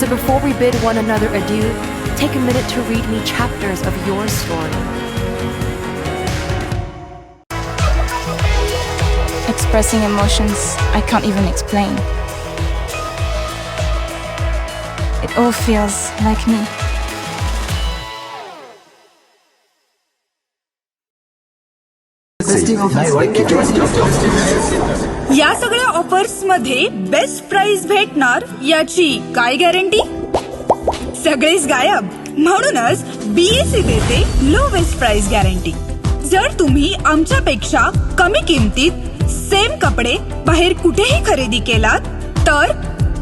So before we bid one another adieu, take a minute to read me chapters of your story. expressing emotions I can't even explain. It all feels like me. या सगळ्या ऑफर्समध्ये best price भेटणार याची काय guarantee सगळेच गायब. म्हणूनच BSc देते low best price guarantee जर तुम्ही आमच्यापेक्षा कमी किमतीत सेम कपडे बाहेर कुठेही खरेदी केलात तर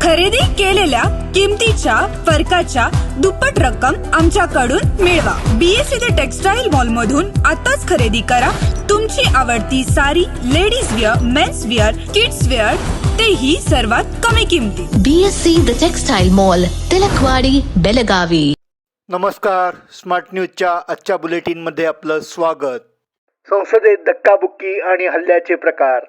खरेदी केलेल्या किमतीच्या फरकाच्या दुप्पट रक्कम आमच्याकडून मिळवा. बीएससी टेक्सटाईल मॉल मधून आताच खरेदी करा. तुमची आवडती sari ladies wear men's wear kids wear तेही सर्वात कमी किमतीत. BSc the textile mall Tilakwadi Belagavi नमस्कार स्मार्ट न्यूजच्या आजच्या बुलेटिनमध्ये आपलं स्वागत. संसदेत धक्काबुक्की आणि हल्ल्याचे प्रकार.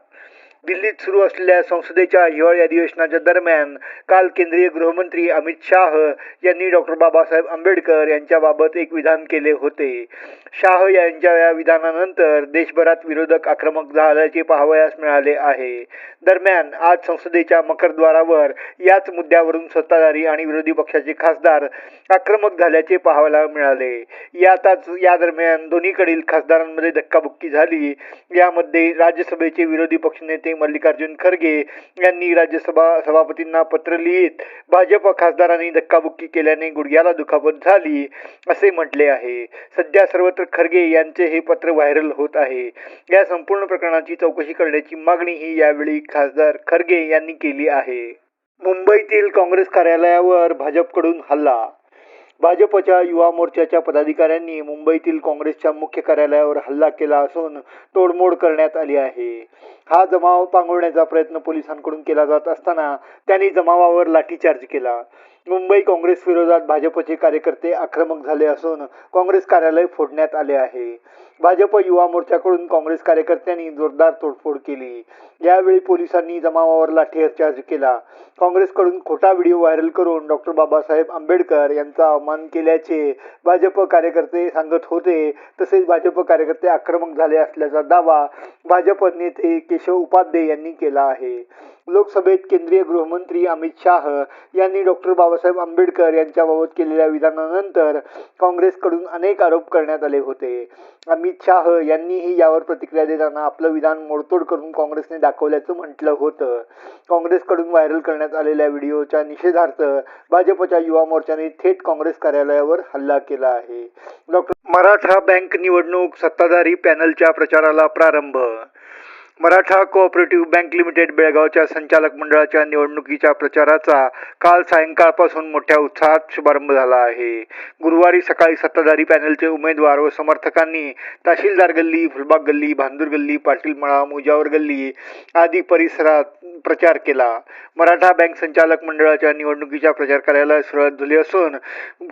दिल्लीत सुरू असलेल्या संसदेच्या हिवाळी अधिवेशनाच्या दरम्यान काल केंद्रीय गृहमंत्री अमित शाह यांनी डॉक्टर बाबासाहेब आंबेडकर यांच्याबाबत एक विधान केले होते. शाह यांच्या या विधानानंतर देशभरात विरोधक आक्रमक झाल्याचे पाहावयास मिळाले आहे. दरम्यान आज संसदेच्या मकरद्वारावर याच मुद्द्यावरून सत्ताधारी आणि विरोधी पक्षाचे खासदार आक्रमक झाल्याचे पाहायला मिळाले. यातच या दरम्यान दोन्हीकडील खासदारांमध्ये धक्काबुक्की झाली. यामध्ये राज्यसभेचे विरोधी पक्षनेते मल्लिकार्जुन खरगे यांनी राज्यसभा सभापतींना पत्र लिहित भाजप खासदारांनी धक्काबुक्की केल्याने गुडघ्याला दुखापत झाली असे म्हटले आहे. सध्या सर्वत्र खरगे यांचे हे पत्र व्हायरल होत आहे. या संपूर्ण प्रकरणाची चौकशी करण्याची मागणीही यावेळी खासदार खरगे यांनी केली आहे. मुंबईतील काँग्रेस कार्यालयावर भाजपकडून हल्ला भाजपच्या युवा मोर्चाच्या पदाधिकाऱ्यांनी मुंबईतील काँग्रेसच्या मुख्य कार्यालयावर हल्ला केला असून तोडमोड करण्यात आली आहे. हा जमाव पांगवण्याचा प्रयत्न पोलिसांकडून केला जात असताना त्यांनी जमावावर लाठीचार्ज केला. मुंबई काँग्रेस विरोधात भाजपचे कार्यकर्ते आक्रमक झाले असून काँग्रेस कार्यालय फोडण्यात आले आहे. भाजप युवा मोर्चाकडून काँग्रेस कार्यकर्त्यांनी जोरदार तोडफोड केली. यावेळी पोलिसांनी जमावावर लाठीचार्ज केला. काँग्रेसकडून खोटा व्हिडिओ व्हायरल करून डॉक्टर बाबासाहेब आंबेडकर यांचा अवमान केल्याचे भाजप कार्यकर्ते सांगत होते. तसेच भाजप कार्यकर्ते आक्रमक झाले असल्याचा दावा भाजप नेते केशव उपाध्ये यांनी केला आहे. लोकसभेत केंद्रीय गृहमंत्री अमित शाह यांनी डॉक्टर बाबासाहेब आंबेडकर यांच्याबाबत केलेल्या विधानानंतर काँग्रेसकडून अनेक आरोप करण्यात आले होते. अमित शाह यांनीही यावर प्रतिक्रिया देताना आपलं विधान मोडतोड करून काँग्रेसने दाखवल्याचं म्हटलं होतं. काँग्रेसकडून व्हायरल करण्यात आलेल्या व्हिडिओच्या निषेधार्थ भाजपच्या युवा मोर्चाने थेट काँग्रेस कार्यालयावर हल्ला केला आहे. डॉक्टर मराठा बँक निवडणूक सत्ताधारी पॅनलच्या प्रचाराला प्रारंभ मराठा कोऑपरेटिव्ह बँक लिमिटेड बेळगावच्या संचालक मंडळाच्या निवडणुकीच्या प्रचाराचा काल सायंकाळपासून मोठ्या उत्साहात शुभारंभ झाला आहे. गुरुवारी सकाळी सत्ताधारी पॅनलचे उमेदवार व समर्थकांनी तहसीलदार गल्ली फुलबाग गल्ली भांदूर गल्ली पाटील मळा मुजावर गल्ली आदी परिसरात प्रचार केला. मराठा बँक संचालक मंडळाच्या निवडणुकीच्या प्रचार कार्याला सुरुवात झाली असून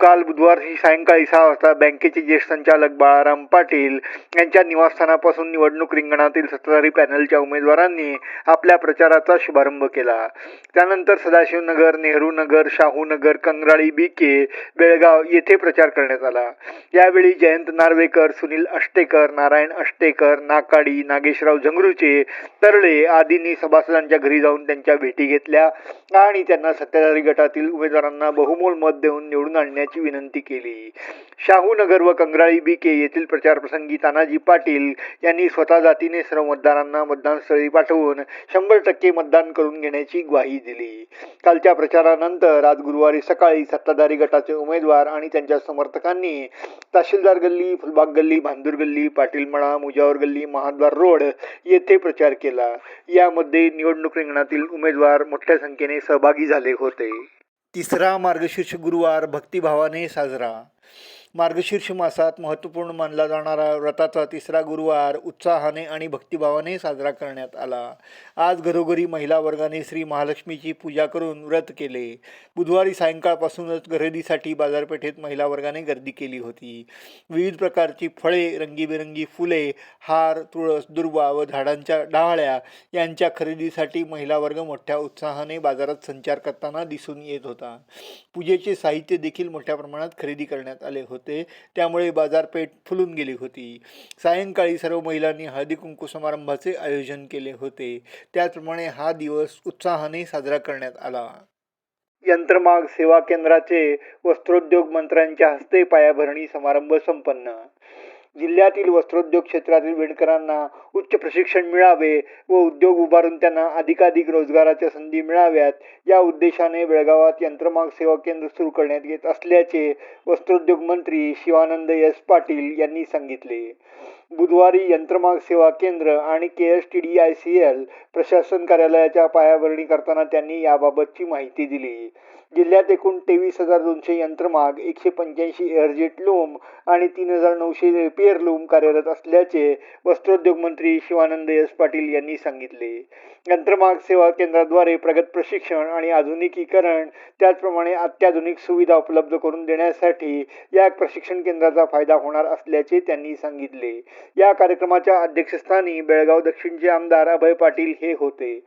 काल बुधवारी सायंकाळी सहा वाजता बँकेचे ज्येष्ठ संचालक बाळाराम पाटील यांच्या निवासस्थानापासून निवडणूक रिंगणातील सत्ताधारी पॅनल पॅनलच्या उमेदवारांनी आपल्या प्रचाराचा शुभारंभ केला. त्यानंतर सदाशिवनगर नेहरू नगर शाहू नगर कंगराळी बीके बेळगाव येथे प्रचार करण्यात आला. यावेळी जयंत नार्वेकर सुनील अष्टेकर नारायण अष्टेकर नाकाडी नागेशराव झंगरूचे तरळे आदींनी सभासदांच्या घरी जाऊन त्यांच्या भेटी घेतल्या आणि त्यांना सत्ताधारी गटातील उमेदवारांना बहुमोल मत देऊन निवडून आणण्याची विनंती केली. शाहू नगर व कंगराळी बीके येथील प्रचारप्रसंगी तानाजी पाटील यांनी स्वतः जातीने सर्व मतदारांना मतदानस्थळी पाठवून शंभर टक्के मतदान करून घेण्याची ग्वाही दिली. कालच्या प्रचारानंतर आज गुरुवारी सकाळी सत्ताधारी गटाचे उमेदवार आणि त्यांच्या समर्थकांनी तहसीलदार गल्ली फुलबाग गल्ली भांदूर गल्ली पाटीलमळा मुजावर गल्ली महाद्वार रोड येथे प्रचार केला. यामध्ये निवडणूक रिंगणातील उमेदवार मोठ्या संख्येने सहभागी झाले होते. तिसरा मार्गशीर्ष गुरुवार भक्तिभावाने साजरा. मार्गशीर्ष मासात महत्त्वपूर्ण मानला जाणारा व्रताचा तिसरा गुरुवार उत्साहाने आणि भक्तिभावाने साजरा करण्यात आला. आज घरोघरी महिला वर्गाने श्री महालक्ष्मीची पूजा करून व्रत केले. बुधवारी सायंकाळपासूनच खरेदीसाठी बाजारपेठेत महिला वर्गाने गर्दी केली होती. विविध प्रकारची फळे रंगीबेरंगी फुले हार तुळस दुर्वा व झाडांच्या डहाळ्या यांच्या खरेदीसाठी महिला वर्ग मोठ्या उत्साहाने बाजारात संचार करताना दिसून येत होता. पूजेचे साहित्य देखील मोठ्या प्रमाणात खरेदी करण्यात आले होते. त्यामुळे बाजारपेठ फुलून गेली होती. सायंकाळी सर्व महिलांनी हळदी कुंकू समारंभाचे आयोजन केले होते. त्याचप्रमाणे हा दिवस उत्साहाने साजरा करण्यात आला. यंत्रमाग सेवा केंद्राचे वस्त्रोद्योग मंत्र्यांच्या हस्ते पायाभरणी समारंभ संपन्न. जिल्ह्यातील वस्त्रोद्योग क्षेत्रातील विणकरांना उच्च प्रशिक्षण मिळावे व उद्योग उभारून त्यांना अधिकाधिक रोजगाराच्या संधी मिळाव्यात. या उद्देशाने बेळगावात यंत्रमाग सेवा केंद्र सुरू करण्यात येत असल्याचे वस्त्रोद्योग मंत्री शिवानंद एस पाटील यांनी सांगितले. बुधवारी यंत्रमाग सेवा केंद्र आणि K S T D I C L प्रशासन कार्यालयाच्या पायाभरणी करताना त्यांनी याबाबतची माहिती दिली. जिल्ह्यात एकूण तेवीस हजार दोनशे यंत्रमाग एकशे पंच्याऐंशी एअरजेट लूम आणि तीन हजार नऊशे रिपेअर लूम कार्यरत असल्याचे वस्त्रोद्योग मंत्री शिवानंद एस पाटील यांनी सांगितले. यंत्रमाग सेवा केंद्राद्वारे प्रगत प्रशिक्षण आणि आधुनिकीकरण त्याचप्रमाणे अत्याधुनिक सुविधा उपलब्ध करून देण्यासाठी या प्रशिक्षण केंद्राचा फायदा होणार असल्याचे त्यांनी सांगितले. या कार्यक्रमाच्या अध्यक्षस्थानी बेळगाव दक्षिणचे आमदार अभय पाटील हे होते.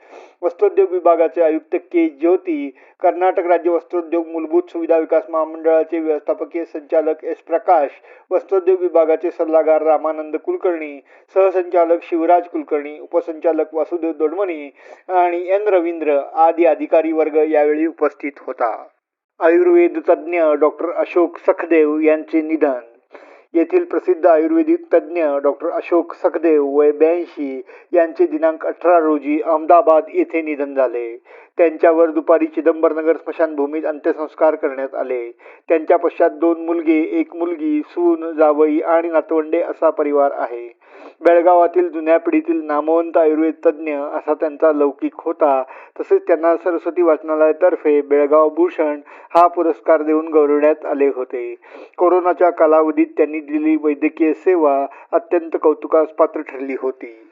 वस्त्रोद्योग विभागाचे आयुक्त के ज्योती कर्नाटक राज्य वस्त्रोद्योग मूलभूत सुविधा विकास महामंडळाचे व्यवस्थापकीय संचालक एस प्रकाश वस्त्रोद्योग विभागाचे सल्लागार रामानंद कुलकर्णी सहसंचालक शिवराज कुलकर्णी उपसंचालक वासुदेव दोडमणी आणि एन रवींद्र आदी अधिकारी वर्ग यावेळी उपस्थित होता. आयुर्वेद तज्ज्ञ डॉक्टर अशोक सखदेव यांचे निधन. येथील प्रसिद्ध आयुर्वेदिक तज्ज्ञ डॉक्टर अशोक सखदेव वय ब्याऐंशी यांचे दिनांक अठरा रोजी अहमदाबाद येथे निधन झाले. त्यांच्यावर दुपारी चिदंबरनगर स्मशानभूमीत अंत्यसंस्कार करण्यात आले. त्यांच्या पश्चात दोन मुलगे एक मुलगी सून जावई आणि नातवंडे असा परिवार आहे. बेळगावातील जुन्या पिढीतील नामवंत आयुर्वेद तज्ज्ञ असा त्यांचा लौकिक होता. तसेच त्यांना सरस्वती वाचनालयातर्फे बेळगाव भूषण हा पुरस्कार देऊन गौरवण्यात आले होते. कोरोनाच्या कालावधीत त्यांनी दिलेली वैद्यकीय सेवा अत्यंत कौतुकास पात्र ठरली होती.